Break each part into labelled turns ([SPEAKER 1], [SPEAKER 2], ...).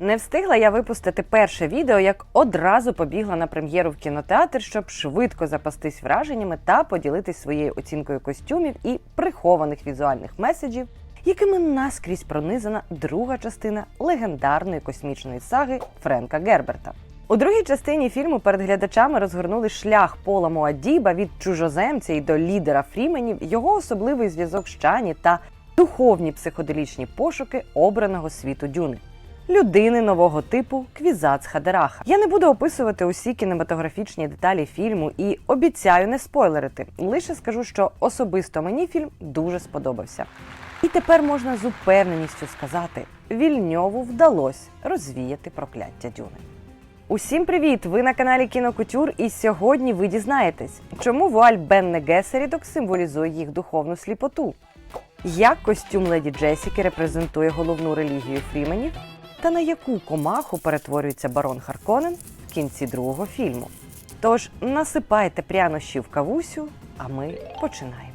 [SPEAKER 1] Не встигла я випустити перше відео, як одразу побігла на прем'єру в кінотеатр, щоб швидко запастись враженнями та поділитись своєю оцінкою костюмів і прихованих візуальних меседжів, якими наскрізь пронизана друга частина легендарної космічної саги Френка Герберта. У другій частині фільму перед глядачами розгорнули шлях Пола Моадіба від чужоземця і до лідера Фріменів, його особливий зв'язок з Чані та духовні психоделічні пошуки обраного світу Дюни. Людини нового типу Квізац Хадераха. Я не буду описувати усі кінематографічні деталі фільму і обіцяю не спойлерити. Лише скажу, що особисто мені фільм дуже сподобався. І тепер можна з упевненістю сказати: Вільньову вдалося розвіяти прокляття Дюни. Усім привіт! Ви на каналі Кінокутюр, і сьогодні ви дізнаєтесь, чому вуаль Бенне Гесерідок символізує їх духовну сліпоту, як костюм леді Джесіки репрезентує головну релігію Фріменів, та на яку комаху перетворюється барон Харконен в кінці другого фільму. Тож насипайте прянощі в кавусю, а ми починаємо.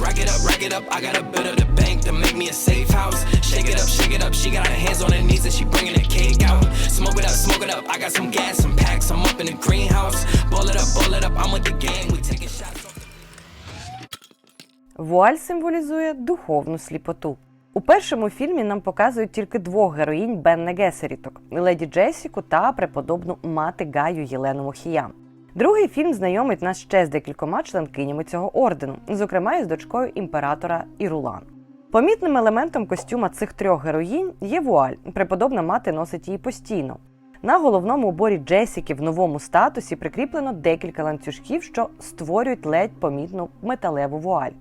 [SPEAKER 2] Rack it up, rack it up. I got a bit of the bank to make me a safe house. Shake it up, shake it up. She got her hands on her knees and she bringing the cake out. Smoke it up, smoke it up. I got some gas, some packs. I'm up in the greenhouse. Ball it up, ball it up. I'm with the gang. We taking shots.
[SPEAKER 1] Вуаль символізує духовну сліпоту. У першому фільмі нам показують тільки двох героїнь Бенне Гесеріток леді Джесіку та преподобну мати Гаю Єлену Мохіям. Другий фільм знайомить нас ще з декількома членкинями цього ордену, зокрема із дочкою імператора Ірулан. Помітним елементом костюма цих трьох героїнь є вуаль. Преподобна мати носить її постійно. На головному уборі Джесіки в новому статусі прикріплено декілька ланцюжків, що створюють ледь помітну металеву вуаль.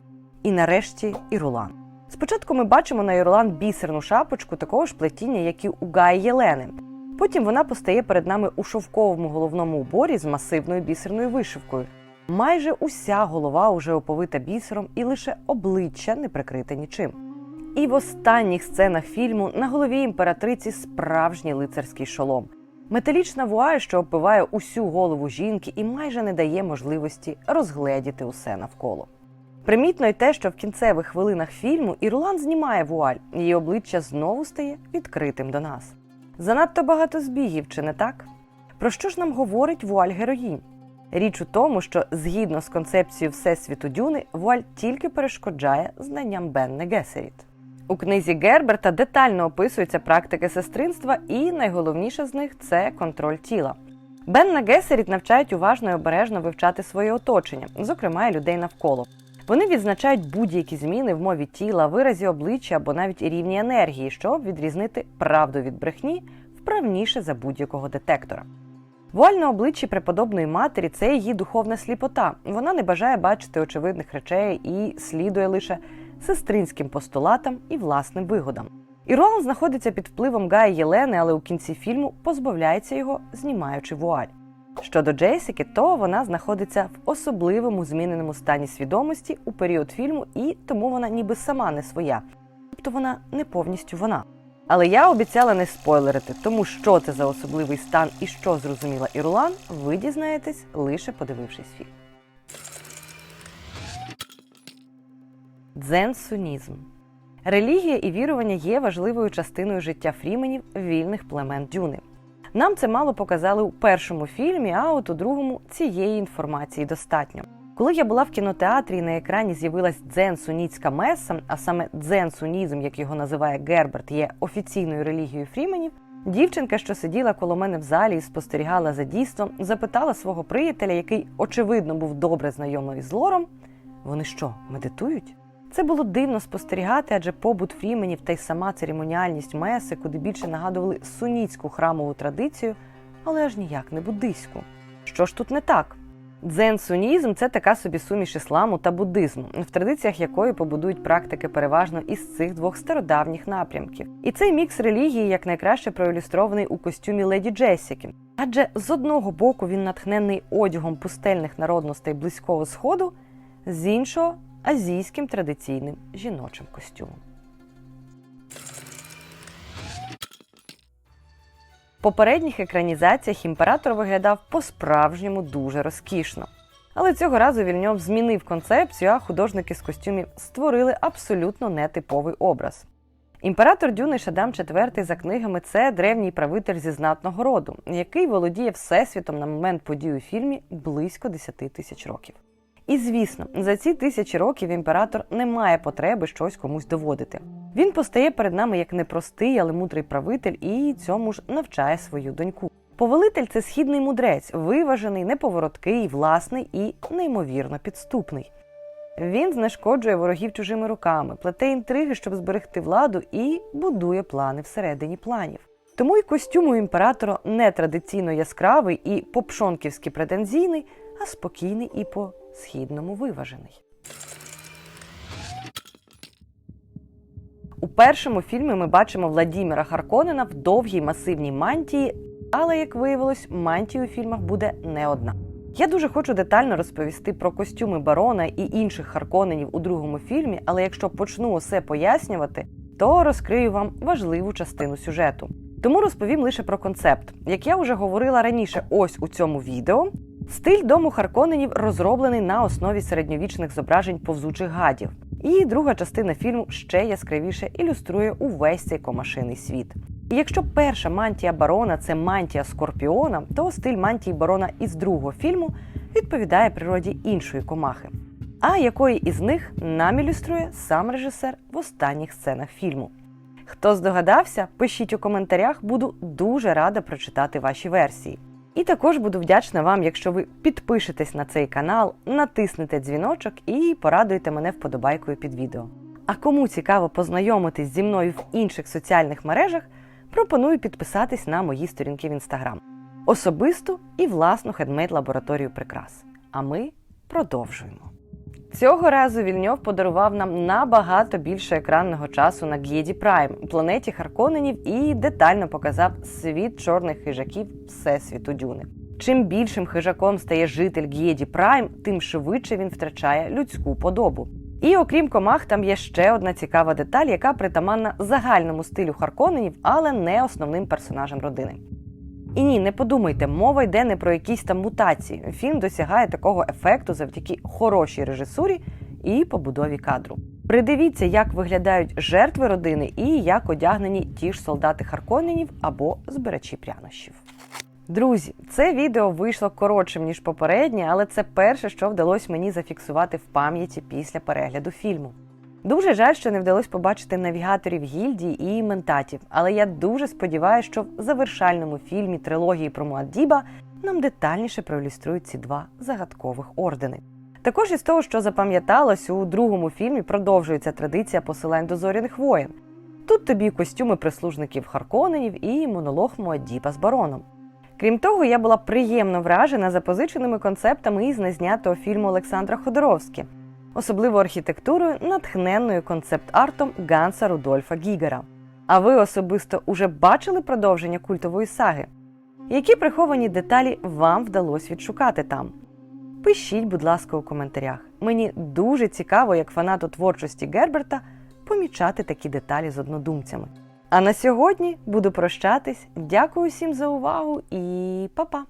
[SPEAKER 1] І нарешті Ірулан. Спочатку ми бачимо на Ірулан бісерну шапочку такого ж плетіння, як і у Гаї Єлени. Потім вона постає перед нами у шовковому головному уборі з масивною бісерною вишивкою. Майже уся голова уже оповита бісером, і лише обличчя не прикрите нічим. І в останніх сценах фільму на голові імператриці справжній лицарський шолом. Металічна вуаль, що обпиває усю голову жінки і майже не дає можливості розгледіти усе навколо. Примітно й те, що в кінцевих хвилинах фільму Ірлан знімає вуаль, її обличчя знову стає відкритим до нас. Занадто багато збігів, чи не так? Про що ж нам говорить вуаль героїнь? Річ у тому, що згідно з концепцією Всесвіту Дюни, вуаль тільки перешкоджає знанням Бенне Гесеріт. У книзі Герберта детально описуються практики сестринства, і найголовніше з них це контроль тіла. Бенна Гесеріт навчають уважно і обережно вивчати своє оточення, зокрема і людей навколо. Вони відзначають будь-які зміни в мові тіла, виразі обличчя або навіть рівні енергії, щоб відрізнити правду від брехні вправніше за будь-якого детектора. Вуаль на обличчі преподобної матері це її духовна сліпота. Вона не бажає бачити очевидних речей і слідує лише сестринським постулатам і власним вигодам. Іруан знаходиться під впливом Гаї Єлени, але у кінці фільму позбавляється його, знімаючи вуаль. Щодо Джесіки, то вона знаходиться в особливому зміненому стані свідомості у період фільму, і тому вона ніби сама не своя, тобто вона не повністю вона. Але я обіцяла не спойлерити, тому що це за особливий стан і що зрозуміла Ірулан, ви дізнаєтесь лише подивившись фільм. Дзен-сунізм. Релігія і вірування є важливою частиною життя фріменів вільних племен Дюни. Нам це мало показали у першому фільмі, а от у другому цієї інформації достатньо. Коли я була в кінотеатрі на екрані з'явилась дзен-суніцька меса, а саме дзен-сунізм, як його називає Герберт, є офіційною релігією фріменів, дівчинка, що сиділа коло мене в залі і спостерігала за дійством, запитала свого приятеля, який очевидно був добре знайомий з лором: вони що, медитують? Це було дивно спостерігати, адже побут фріменів та й сама церемоніальність меси, куди більше нагадували суніцьку храмову традицію, але аж ніяк не буддийську. Що ж тут не так? Дзен-сунізм це така собі суміш ісламу та буддизму, в традиціях якої побудують практики переважно із цих двох стародавніх напрямків. І цей мікс релігії якнайкраще проілюстрований у костюмі леді Джесіки. Адже з одного боку він натхнений одягом пустельних народностей близького сходу, з іншого азійським традиційним жіночим костюмом. В попередніх екранізаціях імператор виглядав по-справжньому дуже розкішно. Але цього разу Вільньов змінив концепцію, а художники з костюмів створили абсолютно нетиповий образ. Імператор Дюни Шадам IV за книгами це древній правитель зі знатного роду, який володіє всесвітом на момент подій у фільмі близько 10 тисяч років. І звісно, за ці тисячі років імператор не має потреби щось комусь доводити. Він постає перед нами як непростий, але мудрий правитель, і цьому ж навчає свою доньку. Повелитель це східний мудрець, виважений, неповороткий, власний і неймовірно підступний. Він знешкоджує ворогів чужими руками, плете інтриги, щоб зберегти владу, і будує плани всередині планів. Тому й костюм у імператора не традиційно яскравий і попшонківськи претензійний, а спокійний і по східному виважений. У першому фільмі ми бачимо Владіміра Харконена в довгій масивній мантії, але як виявилось, мантії у фільмах буде не одна. Я дуже хочу детально розповісти про костюми барона і інших Харконенів у другому фільмі, але якщо почну усе пояснювати, то розкрию вам важливу частину сюжету. Тому розповім лише про концепт. Як я вже говорила раніше, ось у цьому відео, стиль дому Харконенів розроблений на основі середньовічних зображень повзучих гадів. І друга частина фільму ще яскравіше ілюструє увесь цей комашиний світ. І якщо перша мантія барона це мантія скорпіона, то стиль мантії барона із другого фільму відповідає природі іншої комахи. А якої із них нам ілюструє сам режисер в останніх сценах фільму. Хто здогадався, пишіть у коментарях, буду дуже рада прочитати ваші версії. І також буду вдячна вам, якщо ви підпишетесь на цей канал, натиснете дзвіночок і порадуєте мене вподобайкою під відео. А кому цікаво познайомитись зі мною в інших соціальних мережах, пропоную підписатись на мої сторінки в інстаграм, особисту і власну хедмейд лабораторію прикрас. А ми продовжуємо. Цього разу Вільньов подарував нам набагато більше екранного часу на Г'єді Прайм, планеті Харконенів, і детально показав світ чорних хижаків Всесвіту Дюни. Чим більшим хижаком стає житель Г'єді Прайм, тим швидше він втрачає людську подобу. І окрім комах, там є ще одна цікава деталь, яка притаманна загальному стилю Харконенів, але не основним персонажам родини. І ні, не подумайте, мова йде не про якісь там мутації. Фільм досягає такого ефекту завдяки хорошій режисурі і побудові кадру. Придивіться, як виглядають жертви родини і як одягнені ті ж солдати Харконенів або збирачі прянощів. Друзі, це відео вийшло коротшим ніж попереднє, але це перше, що вдалося мені зафіксувати в пам'яті після перегляду фільму. Дуже жаль, що не вдалося побачити навігаторів гільдії і ментатів, але я дуже сподіваюся, що в завершальному фільмі трилогії про Муаддіба нам детальніше проілюструють ці два загадкових ордени. Також із того, що запам'яталось, у другому фільмі продовжується традиція посилань до зоряних воєн. Тут тобі костюми прислужників Харконенів і монолог Муаддіба з бароном. Крім того, я була приємно вражена запозиченими концептами із незнятого фільму Олександра Ходоровські, особливо архітектурою, натхненною концепт-артом Ганса Рудольфа Гігера. А ви особисто уже бачили продовження культової саги? Які приховані деталі вам вдалося відшукати там? Пишіть, будь ласка, у коментарях. Мені дуже цікаво, як фанату творчості Герберта, помічати такі деталі з однодумцями. А на сьогодні буду прощатись. Дякую всім за увагу і па-па!